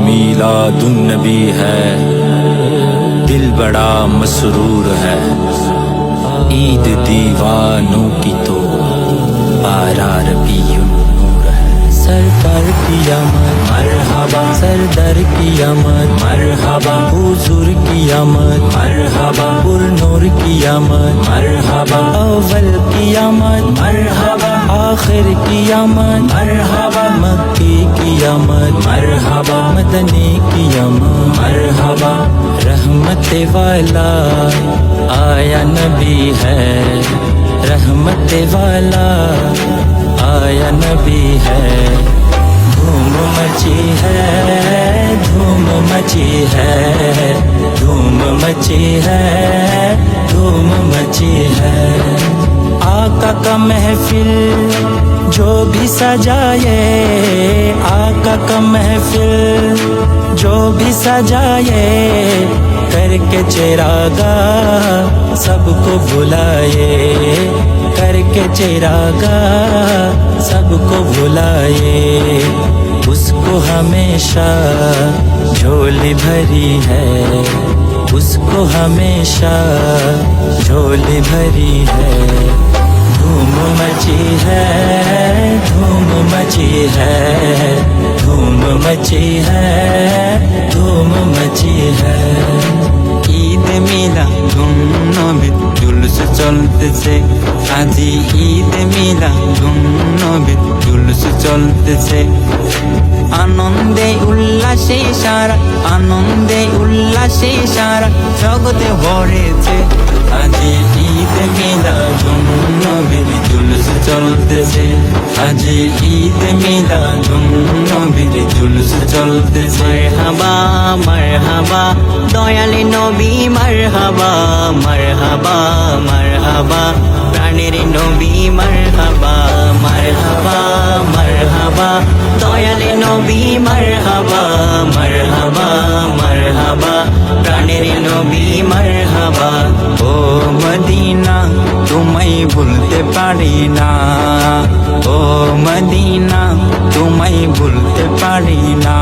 میلا دن ہے دل بڑا مسرور ہے عید دیوانوں کی تو آرار ربی نور ہے سر پر کی امن مرحبا سر در کی امن مرحبا حضور کی امن مرحبا پر نور کی امن مرحبا اول کی امن مرحبا آخر کی آمد مرحبا مکی کی آمد مرحبا مدنی کی آمد مرحبا رحمت والا آیا نبی ہے رحمت والا آیا نبی ہے دھوم مچی ہے دھوم مچی ہے دھوم مچی ہے دھوم مچی ہے آقا کا محفل جو بھی سجائے آقا کا محفل جو بھی سجائے کر کے چراغا سب کو بلائے کر کے چراغا سب کو بلائے اس کو ہمیشہ جھولی بھری ہے उसको हमेशा झोली भरी है धूम मची है धूम मची है धूम मची है धूम मची है ঈদ মিলা ধুমনবে জুলুস চলতেছে আজি ঈদ মিলা ধুমনবে জুলুস চলতেছে আনন্দে উল্লাসে সারা আনন্দে উল্লাসে সারা জগতে ভরেছে আজি ঈদ মিলাদুন নবীর জুলুস চলতেছে আজি ঈদ মিলাদুন নবীর জুলুস চলতেছে হাবা হাবা দয়াল নবী হাবা হাবা মার হাবা প্রাণের নবী হাবা হাবা মার হাবা নবী মারহাবা মারহাবা মারহাবা প্রাণের নবী মারহাবা ও মদিনা তোমায় ভুলতে পারি না ও মদিনা তোমায় ভুলতে পারি না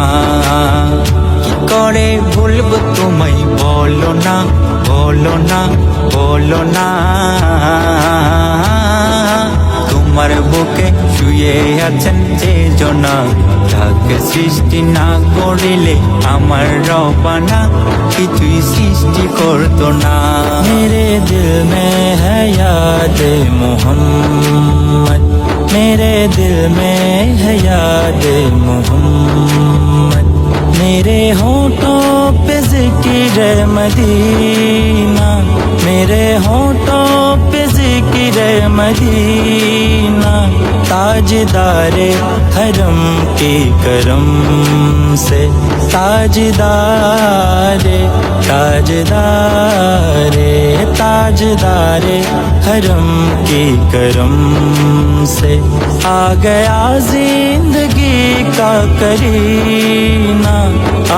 কি করে ভুলব তোমায় বলো না বলো না বলো না بوکے چوئے سا کر ہمارا سر میرے دل میں حیا دے موہن میرے دل میں حیا دے موہن میرے ہاتھ پے زکر مدینہ میرے ہاتھ پے زکر مدی تاجدار حرم کے کرم سے تاجدار تاجدار تاجدار حرم کے کرم سے آ گیا زندگی کا کرینا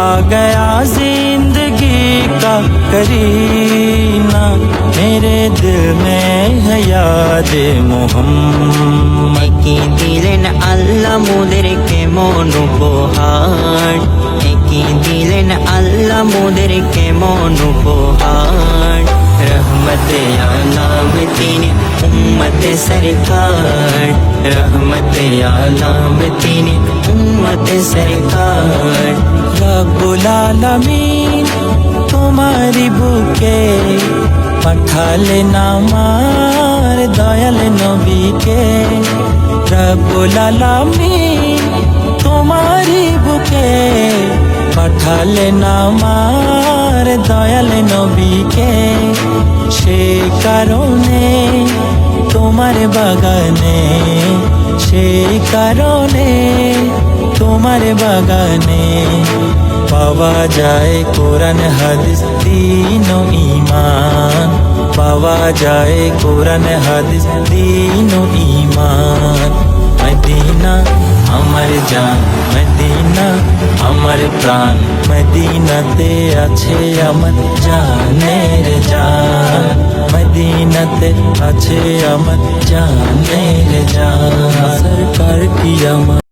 آ گیا زندگی کا کرینا میرے دل میں है याद মোহাম্মদ দিলেন আল্লাহ মোদেরকে মন উপহার একই দিলেন আল্লাহ মোদেরকে কেমন উপহার রহমত আলাম তিনি উম্মত সরকার রহমত আলাম তিনি উম্মত সরকার রব্বুল আলামিন তোমার বুকে পাঠালে নামার দয়াল নবীকে রব্বুল আলামিন বুকে পাঠালে নামার দয়াল নবীকে সে কারণে তোমার বাগানে সে কারণে তোমার বাগানে پاوا جائے قرآن حدیث دین و ایمان پاوا جائے قرآن حدیث دین و ایمان مدینہ امر جان مدینہ امر پران مدینہ تے اچھے امر جان مدینہ تے اچھے امر جان جان کی کیا